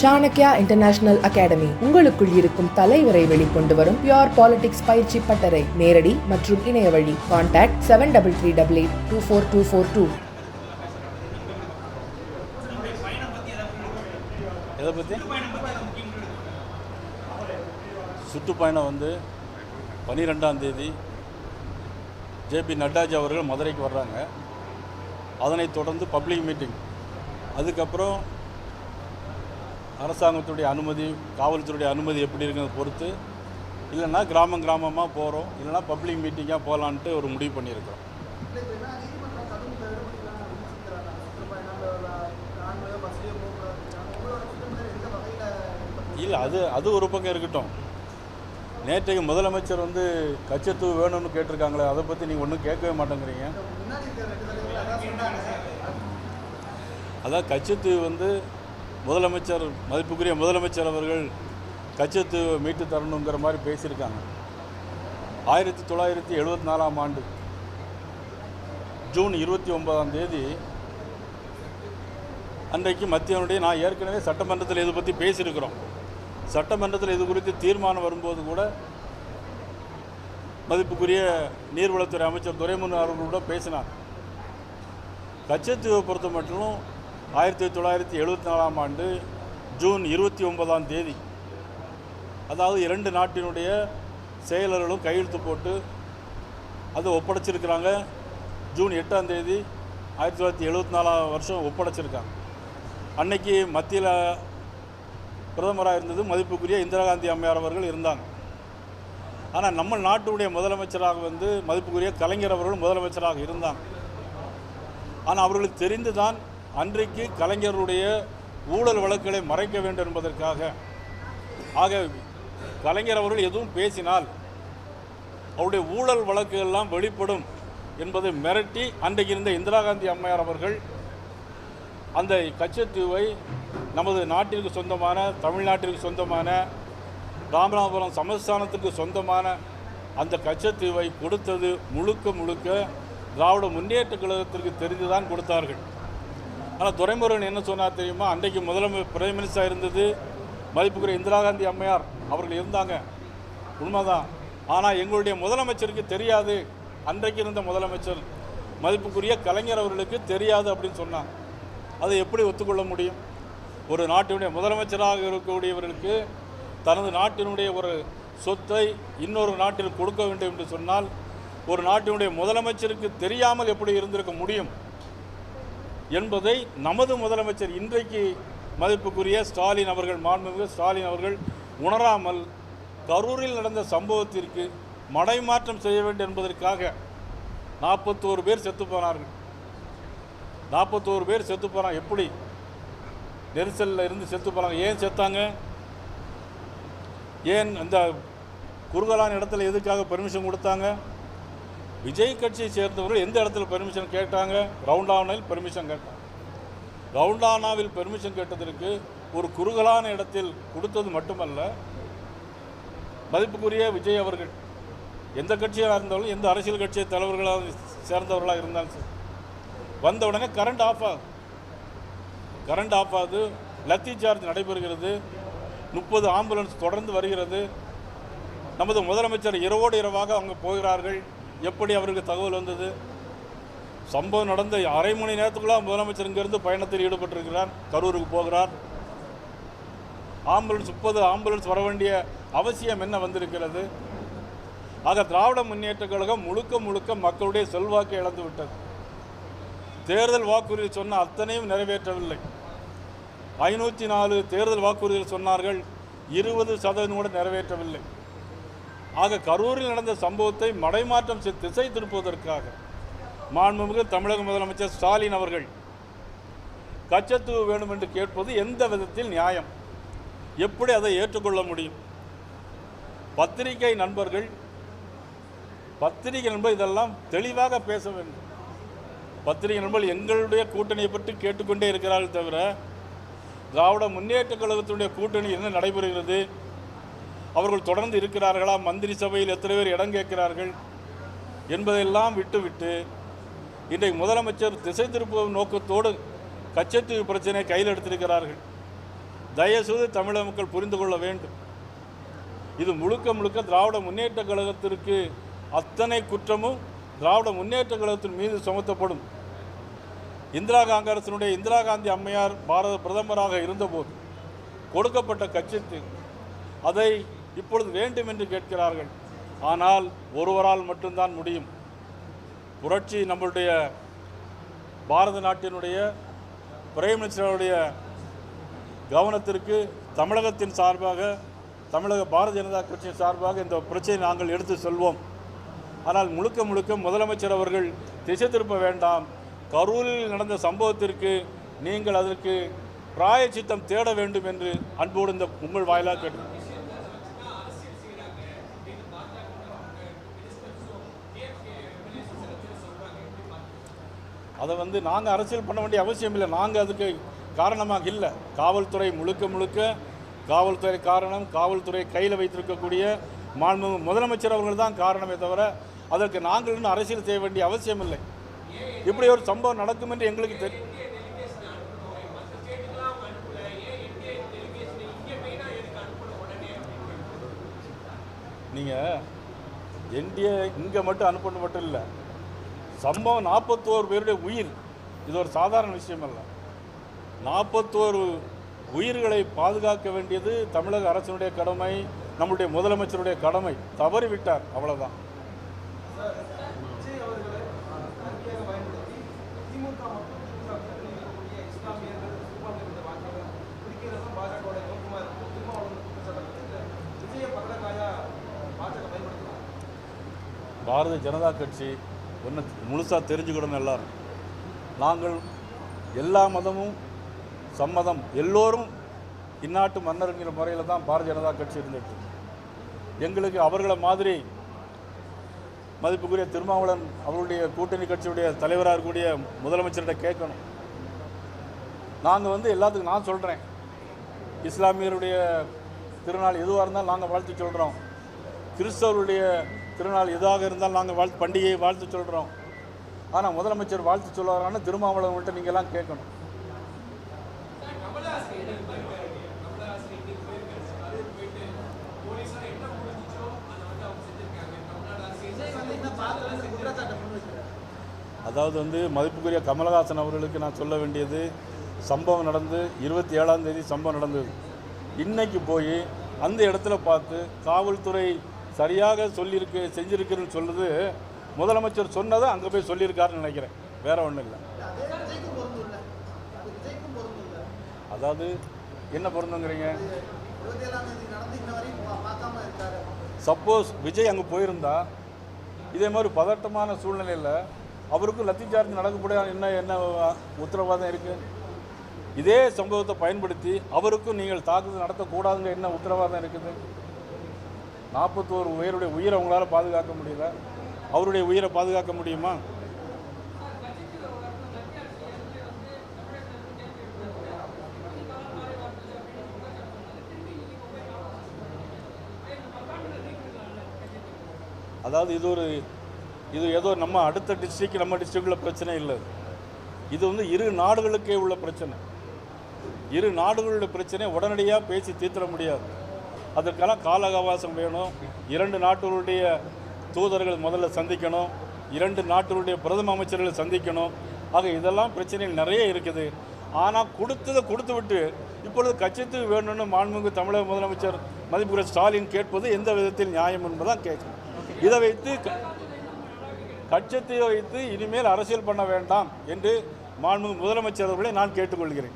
Chanakya international academy உங்களுக்குள் இருக்கும் தலைவரை வெளிக்கொண்டு வரும் பியோர் பாலிடிக்ஸ் பயிற்சி பட்டறை. நேரடி மற்றும் இணைய வழி. Contact seven double three double eight two four two four two எதை பற்றி சுற்றுப்பயணம் வந்து பன்னிரெண்டாம் தேதி ஜேபி நட்டாஜி அவர்கள் மதுரைக்கு வர்றாங்க. அதனைத் தொடர்ந்து பப்ளிக் மீட்டிங் அதுக்கப்புறம் அரசாங்கத்துடைய அனுமதி காவல்துறையுடைய அனுமதி எப்படி இருக்கிறத பொறுத்து இல்லைன்னா கிராமம் கிராமமாக போகிறோம் இல்லைன்னா பப்ளிக் மீட்டிங்காக போகலான்ட்டு ஒரு முடிவு பண்ணியிருக்கிறோம். இல்லை அது அது ஒரு பக்கம் இருக்கட்டும். நேற்றைக்கு முதலமைச்சர் வந்து கச்சத்தூ வேணும்னு கேட்டிருக்காங்களே அதை பற்றி நீங்கள் ஒன்றும் கேட்கவே மாட்டேங்கிறீங்க. அதான் கச்சத்தீவு வந்து முதலமைச்சர் மதிப்புக்குரிய முதலமைச்சர் அவர்கள் கச்சத்தீவை மீட்டு தரணுங்கிற மாதிரி பேசியிருக்காங்க. ஆயிரத்தி தொள்ளாயிரத்தி எழுபத்தி நாலாம் ஆண்டு ஜூன் இருபத்தி ஒன்பதாம் தேதி அன்றைக்கு மத்தியனுடைய நான் ஏற்கனவே சட்டமன்றத்தில் இதை பற்றி பேசியிருக்கிறோம். சட்டமன்றத்தில் இது குறித்து தீர்மானம் வரும்போது கூட மதிப்புக்குரிய நீர்வளத்துறை அமைச்சர் துரைமுருகன் அவர்களோட பேசினார். கச்சத்தீவை பொறுத்த மட்டும் ஆயிரத்தி தொள்ளாயிரத்தி எழுபத்தி நாலாம் ஆண்டு ஜூன் இருபத்தி ஒன்பதாம் தேதி. அதாவது இரண்டு நாட்டினுடைய செயலர்களும் கையெழுத்து போட்டு அதை ஒப்படைச்சிருக்கிறாங்க. ஜூன் எட்டாம் தேதி ஆயிரத்தி தொள்ளாயிரத்தி எழுபத்தி நாலாம் வருஷம் ஒப்படைச்சிருக்காங்க. அன்னைக்கு மத்தியில் பிரதமராக இருந்தது மதிப்புக்குரிய இந்திரா காந்தி அம்மையார் அவர்கள் இருந்தாங்க. ஆனால் நம்ம நாட்டுடைய முதலமைச்சராக வந்து மதிப்புக்குரிய கலைஞர் அவர்கள் முதலமைச்சராக இருந்தாங்க. ஆனால் அவர்களுக்கு தெரிந்து தான் அன்றைக்கு கலைஞருடைய ஊழல் வழக்குகளை மறைக்க வேண்டும் என்பதற்காக. ஆக கலைஞர் அவர்கள் எதுவும் பேசினால் அவருடைய ஊழல் வழக்குகள்லாம் வெளிப்படும் என்பதை மிரட்டி அன்றைக்கு இருந்த இந்திரா காந்தி அம்மையார் அவர்கள் அந்த கச்சத்தீவை நமது நாட்டிற்கு சொந்தமான தமிழ்நாட்டிற்கு சொந்தமான ராமநாதபுரம் சமஸ்தானத்துக்கு சொந்தமான அந்த கச்சத்தீவை கொடுத்தது முழுக்க முழுக்க திராவிட முன்னேற்ற கழகத்திற்கு தெரிந்து தான் கொடுத்தார்கள். ஆனால் துரைமுருகன் என்ன சொன்னார் தெரியுமா? அன்றைக்கு முதலமை பிரதம மினிஸ்டராக இருந்தது. மதிப்புக்குரிய இந்திரா காந்தி அம்மையார் அவர்கள் இருந்தாங்க. உண்மைதான். ஆனால் எங்களுடைய முதலமைச்சருக்கு தெரியாது. அன்றைக்கு இருந்த முதலமைச்சர் மதிப்புக்குரிய கலைஞர் அவர்களுக்கு தெரியாது அப்படின்னு சொன்னாங்க. அதை எப்படி ஒத்துக்கொள்ள முடியும்? ஒரு நாட்டினுடைய முதலமைச்சராக இருக்கக்கூடியவர்களுக்கு தனது நாட்டினுடைய ஒரு சொத்தை இன்னொரு நாட்டில் கொடுக்க வேண்டும் என்று சொன்னால் ஒரு நாட்டினுடைய முதலமைச்சருக்கு தெரியாமல் எப்படி இருந்திருக்க முடியும்? என்பதை நமது முதலமைச்சர் இன்றைக்கு மதிப்புக்குரிய ஸ்டாலின் அவர்கள் மாண்புமிகு ஸ்டாலின் அவர்கள் உணராமல் கரூரில் நடந்த சம்பவத்திற்கு மடைமாற்றம் செய்ய வேண்டும் என்பதற்காக நாற்பத்தோரு பேர் செத்து போனார்கள். நாற்பத்தோரு பேர் செத்து போனாங்க எப்படி? நெரிசலில் இருந்து செத்து போனாங்க. ஏன் செத்தாங்க? ஏன் அந்த குறுகலான இடத்துல எதுக்காக பெர்மிஷன் கொடுத்தாங்க? விஜய் கட்சியை சேர்ந்தவர்கள் எந்த இடத்துல பெர்மிஷன் கேட்டாங்க? ரவுண்டானாவில் பெர்மிஷன் கேட்டாங்க. ரவுண்டானாவில் பெர்மிஷன் கேட்டதற்கு ஒரு குறுகலான இடத்தில் கொடுத்தது மட்டுமல்ல மதிப்புக்குரிய விஜய் அவர்கள் எந்த கட்சியாக இருந்தாலும் எந்த அரசியல் கட்சியை தலைவர்களாக சேர்ந்தவர்களாக இருந்தாலும் சரி வந்த உடனே கரண்ட் ஆஃப் ஆகும் கரண்ட் ஆஃப் ஆகுது. லத்தி சார்ஜ் நடைபெறுகிறது. முப்பது ஆம்புலன்ஸ் தொடர்ந்து வருகிறது. நமது முதலமைச்சர் இரவோடு இரவாக அவங்க போகிறார்கள். எப்படி அவருக்கு தகவல் வந்தது? சம்பவம் நடந்த அரை மணி நேரத்துக்குள்ள முதலமைச்சர் இங்கிருந்து பயணத்தில் ஈடுபட்டிருக்கிறார் கரூருக்கு போகிறார். ஆம்புலன்ஸ் முப்பது ஆம்புலன்ஸ் வர வேண்டிய அவசியம் என்ன வந்திருக்கிறது? ஆக திராவிட முன்னேற்ற கழகம் முழுக்க முழுக்க மக்களுடைய செல்வாக்கை இழந்து விட்டது. தேர்தல் வாக்குறுதி சொன்ன அத்தனையும் நிறைவேற்றவில்லை. ஐநூற்றி நாலு தேர்தல் வாக்குறுதிகள் சொன்னார்கள் இருபது சதவீதம் கூட நிறைவேற்றவில்லை. ஆக கரூரில் நடந்த சம்பவத்தை மடைமாற்றம் திசை திருப்புவதற்காக மாண்புமிகு தமிழக முதலமைச்சர் ஸ்டாலின் அவர்கள் கச்சத்தீவு வேண்டும் என்று கேட்பது எந்த விதத்தில் நியாயம்? எப்படி அதை ஏற்றுக்கொள்ள முடியும்? பத்திரிகை நண்பர்கள் பத்திரிகை நண்பர் இதெல்லாம் தெளிவாக பேச வேண்டும். பத்திரிகை நண்பர்கள் எங்களுடைய கூட்டணியை பற்றி கேட்டுக்கொண்டே இருக்கிறார்கள் தவிர திராவிட முன்னேற்ற கழகத்தினுடைய கூட்டணி என்ன நடைபெறுகிறது? அவர்கள் தொடர்ந்து இருக்கிறார்களா? மந்திரி சபையில் எத்தனை பேர் இடம் கேட்கிறார்கள்? என்பதையெல்லாம் விட்டுவிட்டு இன்றைக்கு முதலமைச்சர் திசை திருப்பும் நோக்கத்தோடு கச்சத்தீவு பிரச்சனையை கையில் எடுத்திருக்கிறார்கள். தயவுசெய்து தமிழக மக்கள் புரிந்து கொள்ள வேண்டும். இது முழுக்க முழுக்க திராவிட முன்னேற்ற கழகத்திற்கு அத்தனை குற்றமும் திராவிட முன்னேற்ற கழகத்தின் மீது சுமத்தப்படும். இந்திரா காங்கிரசினுடைய இந்திரா காந்தி அம்மையார் பாரத பிரதமராக இருந்தபோது கொடுக்கப்பட்ட கட்சிக்கு அதை இப்பொழுது வேண்டும் என்று கேட்கிறார்கள். ஆனால் ஒருவரால் மட்டும்தான் முடியும். புரட்சி நம்மளுடைய பாரத நாட்டினுடைய பிரைம் மினிஸ்டருடைய கவனத்திற்கு தமிழகத்தின் சார்பாக தமிழக பாரதிய ஜனதா கட்சியின் சார்பாக இந்த பிரச்சனையை நாங்கள் எடுத்து செல்வோம். ஆனால் முழுக்க முழுக்க முதலமைச்சர் அவர்கள் திசை திருப்ப வேண்டாம். கரூரில் நடந்த சம்பவத்திற்கு நீங்கள் அதற்கு பிராயச்சித்தம் தேட வேண்டும் என்று அன்போடு இந்த உங்கள் வாயிலாக கேட்டு அதை வந்து நாங்கள் அரசியல் பண்ண வேண்டிய அவசியம் இல்லை. நாங்கள் அதுக்கு காரணமாக இல்லை. காவல்துறை முழுக்க முழுக்க காவல்துறை காரணம் காவல்துறை கையில் வைத்திருக்கக்கூடிய மாண்பு முதலமைச்சர் அவர்கள் தான் காரணமே தவிர அதற்கு நாங்கள் இன்னும் அரசியல் செய்ய வேண்டிய அவசியம் இல்லை. இப்படி ஒரு சம்பவம் நடக்கும் என்று எங்களுக்கு தெரியும் நீங்கள் என்டிஏ இங்கே மட்டும் அனுப்பணும் மட்டும் இல்லை. சம்பவம் நாற்பத்தோரு பேருடைய உயிர். இது ஒரு சாதாரண விஷயம் அல்ல நாற்பத்தோரு உயிர்களை பாதுகாக்க வேண்டியது தமிழக அரசினுடைய கடமை நம்முடைய முதலமைச்சருடைய கடமை. தவறிவிட்டார் அவ்வளோதான் பாரதிய ஜனதா கட்சி ஒன்று முழுசாக தெரிஞ்சுக்கிடணும் எல்லாரும். நாங்கள் எல்லா மதமும் சம்மதம் எல்லோரும் இந்நாட்டு மன்னருங்கிற முறையில் தான் பாரதிய ஜனதா கட்சி இருந்துட்டு எங்களுக்கு அவர்களை மாதிரி மதிப்புக்குரிய திருமாவளன் அவருடைய கூட்டணி கட்சியுடைய தலைவராக இருக்கக்கூடிய முதலமைச்சர்கிட்ட கேட்கணும். நாங்கள் வந்து எல்லாத்துக்கும் நான் சொல்கிறேன் இஸ்லாமியருடைய திருநாள் எதுவாக இருந்தாலும் நாங்கள் வாழ்த்து சொல்கிறோம் கிறிஸ்தவருடைய திருநாள் எதாக இருந்தாலும் நாங்கள் வாழ்த்து பண்டிகையை வாழ்த்து சொல்கிறோம் ஆனால் முதலமைச்சர் வாழ்த்து சொல்லுவாரான திருமாவளவன்கிட்ட நீங்கள் எல்லாம் கேட்கணும். அதாவது வந்து மதிப்புக்குரிய கமலஹாசன் அவர்களுக்கு நான் சொல்ல வேண்டியது சம்பவம் நடந்து இருபத்தி ஏழாம் தேதி சம்பவம் நடந்தது. இன்னைக்கு போய் அந்த இடத்துல பார்த்து காவல்துறை சரியாக சொல்லியிருக்கு செஞ்சிருக்குன்னு சொல்லுது முதலமைச்சர் சொன்னதை அங்கே போய் சொல்லியிருக்காருன்னு நினைக்கிறேன். வேற ஒன்றும் இல்லை. அதாவது என்ன பொருந்துங்கிறீங்க? சப்போஸ் விஜய் அங்கே போயிருந்தா இதே மாதிரி பதட்டமான சூழ்நிலையில் அவருக்கும் லத்தி சார்ஜ் நடக்கக்கூடிய என்ன என்ன உத்தரவாதம் இருக்குது இதே சம்பவத்தை பயன்படுத்தி அவருக்கும் நீங்கள் தாக்குதல் நடத்தக்கூடாதுங்க என்ன உத்தரவாதம் இருக்குது? நாற்பத்தோரு உயருடைய உயிரை அவங்களால பாதுகாக்க முடியல. அவருடைய உயிரை பாதுகாக்க முடியுமா? அதாவது இது ஒரு இது ஏதோ நம்ம அடுத்த டிஸ்ட்ரிக்ட் நம்ம டிஸ்ட்ரிக்டில் பிரச்சனை இல்லை. இது வந்து இரு நாடுகளுக்கே உள்ள பிரச்சனை. இரு நாடுகளுடைய பிரச்சனையை உடனடியாக பேசி தீர்த்திட முடியாது. அதற்கெல்லாம் கால அவகாசம் வேணும். இரண்டு நாட்டுகளுடைய தூதர்கள் முதல்ல சந்திக்கணும். இரண்டு நாட்டுடைய பிரதம அமைச்சர்களை சந்திக்கணும். ஆக இதெல்லாம் பிரச்சனைகள் நிறைய இருக்குது. ஆனால் கொடுத்ததை கொடுத்து விட்டு இப்பொழுது கட்சித்துக்கு வேணும்னு மாண்புமிகு தமிழக முதலமைச்சர் மதிப்புகிற ஸ்டாலின் கேட்பது எந்த விதத்தில் நியாயம் என்பதான் கேட்கும். இதை வைத்து க- கட்சத்தை வைத்து இனிமேல் அரசியல் பண்ண வேண்டாம் என்று மாண்புமிகு முதலமைச்சர் அவர்களை நான் கேட்டுக்கொள்கிறேன்.